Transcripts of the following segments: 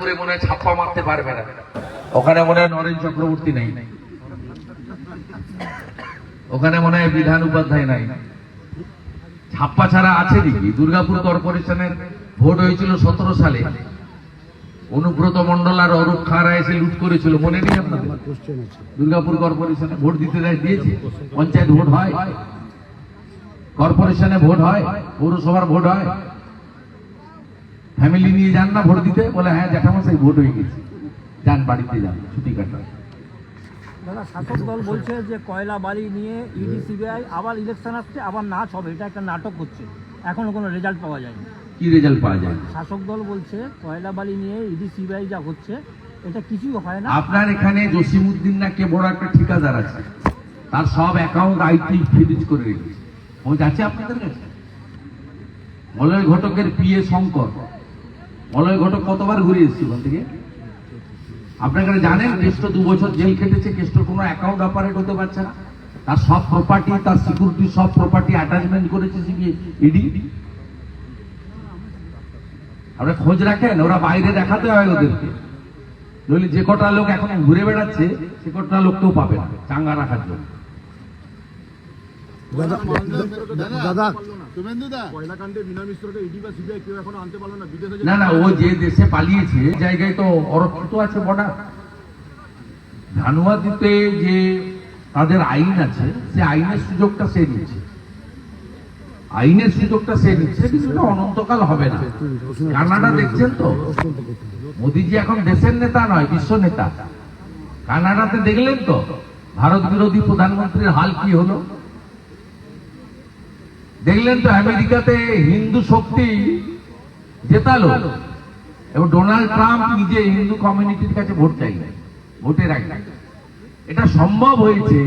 করে মনে হয় ছাপ্পা মারতে পারবে না। ওখানে মনে হয় নরেন চক্রবর্তী নেই। ওখানে মনে হয় বিধান উপাধ্যায় নাই। ছাপ্পা ছাড়া আছে দেখি দুর্গাপুর কর্পোরেশনের ভোট হয়েছিল সতেরো সালে। অনুব্রত মন্ডল আর অরূপ খাড়া এসে লুট করেছিল। মনে নেই আপনাদের? দুর্গাপুর কর্পোরেশনে ভোট দিতে দেয়, দিয়েছে? পঞ্চায়েত ভোট হয়? কর্পোরেশনে ভোট হয়? পৌরসভার ভোট হয়? ফ্যামিলি নিয়ে যান না ভোট দিতে বলে হ্যাঁ জ্যাঠামশাই ভোট হয়ে গেছে। যান বাড়িতে যান ছুটি কাটান। দাদা শাসক দল বলছে যে কয়লা বালি নিয়ে ইডি সিবিআই আবার ইলেকশন আসছে আবার নাচ হবে এটা একটা নাটক হচ্ছে। এখনও কোনো রেজাল্ট পাওয়া যায়নি। কি রেজাল্ট পাওয়া যায় শাসক দল বলছে কয়লা বালি নিয়ে ইডি সিবিআই যা হচ্ছে এটা কিছুই হয় না। আপনার এখানে জসিমুদ্দিন না কে বড় একটা ঠিকাদার আছে তার সব অ্যাকাউন্ট আইটি ফ্রিজ করে রেখেছে। ও যাচ্ছে আপনাদের কাছে? মলয় ঘটকের পিএ শঙ্কর। মলয় ঘটক কতবার ঘুরে এসেছে ওখান থেকে? আপনার জানেন কেষ্ট দু বছর জেল খেটেছে? কেষ্টর কোনো অ্যাকাউন্ট অপারেট হতে পারছে না। তার সব প্রপার্টি তার সিকিউরিটি সব প্রপার্টি অ্যাটাচমেন্ট করেছে ইডি আপনি খোঁজ রাখেন, ওরা বাইরে দেখাতে হয় ওদেরকে। নইলে যে কটা লোক এখন ঘুরে বেড়াচ্ছে, সে কটা লোককেও পাবে না, চাঙ্গা রাখার জন্য দাদা দাদা শুভেন্দুদা কয়লাকাণ্ডে বিনা মিশ্রকে ইডি বা সিবিআই কেউ এখনও আনতে পারল না। না না ও যে দেশে পালিয়েছে জায়গায় তো অরক্ষিত আছে বর্ডার। ধানুয়াদিতে যে তাদের আইন আছে সে আইনের সুযোগটা সে নিচ্ছে আইনের সুযোগটা সে নিচ্ছে কিন্তু অনন্তকাল হবে না। কানাডা দেখছেন তো? মোদিজি এখন দেশের নেতা নয় বিশ্ব নেতা। কানাডাতে দেখলেন তো? ভারত বিরোধী প্রধানমন্ত্রীর হাল কি হলো? দেখলেন তো আমেরিকাতে হিন্দু শক্তি জেতালো। এবং ডোনাল্ড ট্রাম্প নিজে হিন্দু কমিউনিটির কাছে ভোট চাই ভোটের আগে। এটা সম্ভব হয়েছে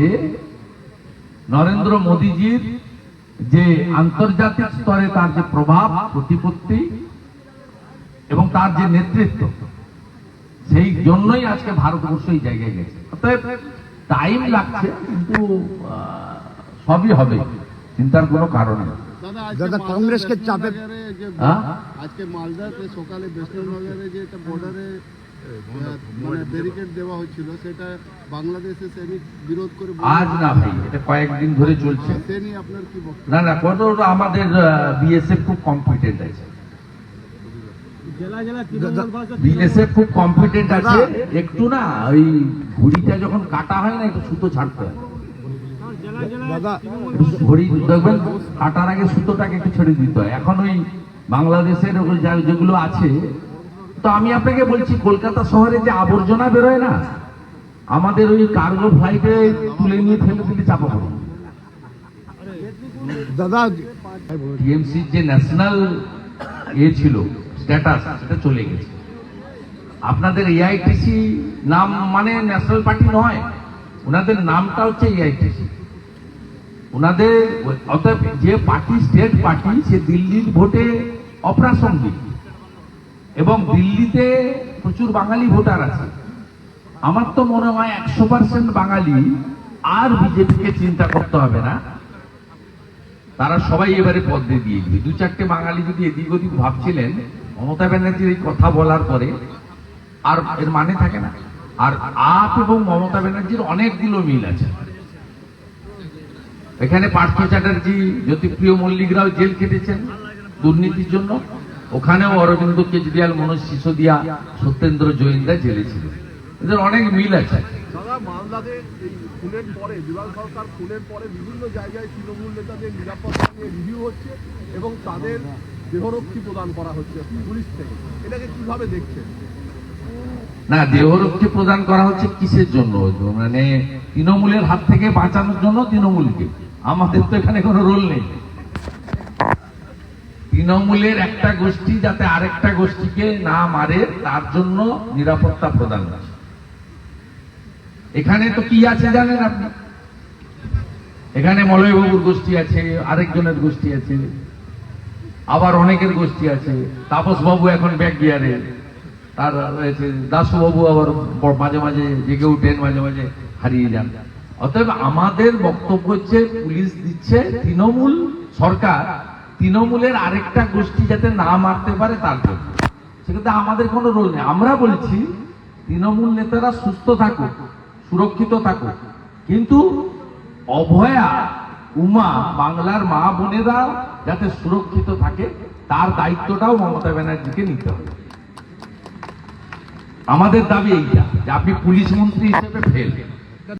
নরেন্দ্র মোদীজির যে আন্তর্জাতিক স্তরে তার যে প্রভাব, প্রতিপত্তি এবং তার যে নেতৃত্ব, সেই জন্যই আজকে ভারতবর্ষ এই জায়গায় গেছে। অতএব টাইম লাগছে, কিন্তু সবই হবে। চিন্তার কোনো কারণ নেই। দাদা কংগ্রেসকে চাপে- হ্যাঁ? আজকে মালদাতে সকালে যে একটা বর্ডারে মানে ব্যারিকেড দেওয়া হচ্ছিল সেটা বাংলাদেশে সৈনিক বিরোধ করে আজ না ভাই এটা কয়েকদিন ধরে চলছে। সে নিয়ে আপনার কি বক্তব্য? না না কত আমাদের বিএসএফ খুব কম্পিটেন্ট আছে। জেলা জেলা বিএসএফ খুব কম্পিটেন্ট আছে। একটু না ওই ঘুড়িটা যখন কাটা হয় না একটু সুতো ছাড়তে হয়। ঘড়ি দেখবেন কাটার আগে সুতোটাকে একটু ছেড়ে দিতে হয়। এখন ওই বাংলাদেশের যেগুলো আছে তো আমি আপনাকে বলছি কলকাতা শহরে যে আবর্জনা বেরোয় না আমাদের ওই কার্গো ফ্লাইটে তুলে নিয়ে ফেলে দিলে চাপা পড়ে। দাদা টিএমসির যে ন্যাশনাল এ ছিল স্ট্যাটাস সেটা চলে গেছে। আপনাদের এআইটিসি নাম মানে ন্যাশনাল পার্টি নয় ওনাদের নামটা হচ্ছে এআইটিসি ওনাদের, অতএব যে পার্টি, স্টেট পার্টি, সে দিল্লির ভোটে অপ্রাসঙ্গিক। এবং দিল্লিতে প্রচুর বাঙালি ভোটার আছে। আমার তো মনে হয় একশো পার্সেন্ট বাঙালি আর বিজেপিকে চিন্তা করতে হবে না। তারা সবাই এবারে পদ্মে দিয়ে দিবে দু চারটে বাঙালি যদি এদিক ওদিক ভাবছিলেন, মমতা ব্যানার্জির এই কথা বলার পরে আর এর মানে থাকে না। আর আপ এবং মমতা ব্যানার্জির অনেকগুলো মিল আছে। এখানে পার্থ চ্যাটার্জি জ্যোতিপ্রিয় মল্লিকরাও জেল কেটেছেন দুর্নীতির জন্য। ওখানেও অরবিন্দ কেজরিওয়াল মনোজ সিসোদিয়া সত্যেন্দ্র জৈনদা জেলে এদের অনেক মিল আছে। মালদাতে খুনের পরে বিমান সরকার খুনের পরে বিভিন্ন জায়গায় তৃণমূল নেতাদের নিরাপত্তা নিয়ে রিভিউ হচ্ছে এবং তাদের দেহরক্ষী প্রদান করা হচ্ছে পুলিশ থেকে। এটাকে কীভাবে দেখছেন? না দেহরক্ষী প্রদান করা হচ্ছে কিসের জন্য? মানে তৃণমূলের হাত থেকে বাঁচানোর জন্য তৃণমূলকে। আমাদের তো এখানে কোনো রোল নেই। তৃণমূলের একটা গোষ্ঠী যাতে আরেকটা গোষ্ঠীকে না মারে, তার জন্য নিরাপত্তা প্রদান এখানে তো কি আছে জানেন আপনি? এখানে মলয়বাবুর গোষ্ঠী আছে, আরেকজনের গোষ্ঠী আছে, আবার অনেকের গোষ্ঠী আছে। তাপস বাবু এখন ব্যাক গিয়ারে, তার রয়েছে, দাসবাবু আবার মাঝে মাঝে জেগে উঠেন মাঝে মাঝে হারিয়ে যান। অতএব আমাদের বক্তব্য হচ্ছে, পুলিশ দিচ্ছে, তৃণমূল সরকার, তৃণমূলের আরেকটা গোষ্ঠী যাতে না মারতে পারে তার জন্য। সেক্ষেত্রে আমাদের কোনো রোল নেই। আমরা বলছি, তৃণমূল নেতারা সুস্থ থাকুক, সুরক্ষিত থাকুক। কিন্তু অভয়া, উমা, বাংলার মা বোনেরা যাতে সুরক্ষিত থাকে, তার দায়িত্বটাও মমতা ব্যানার্জিকে নিতে হবে। আমাদের দাবি এইটা, যে আপনি পুলিশ মন্ত্রী হিসেবে ফেল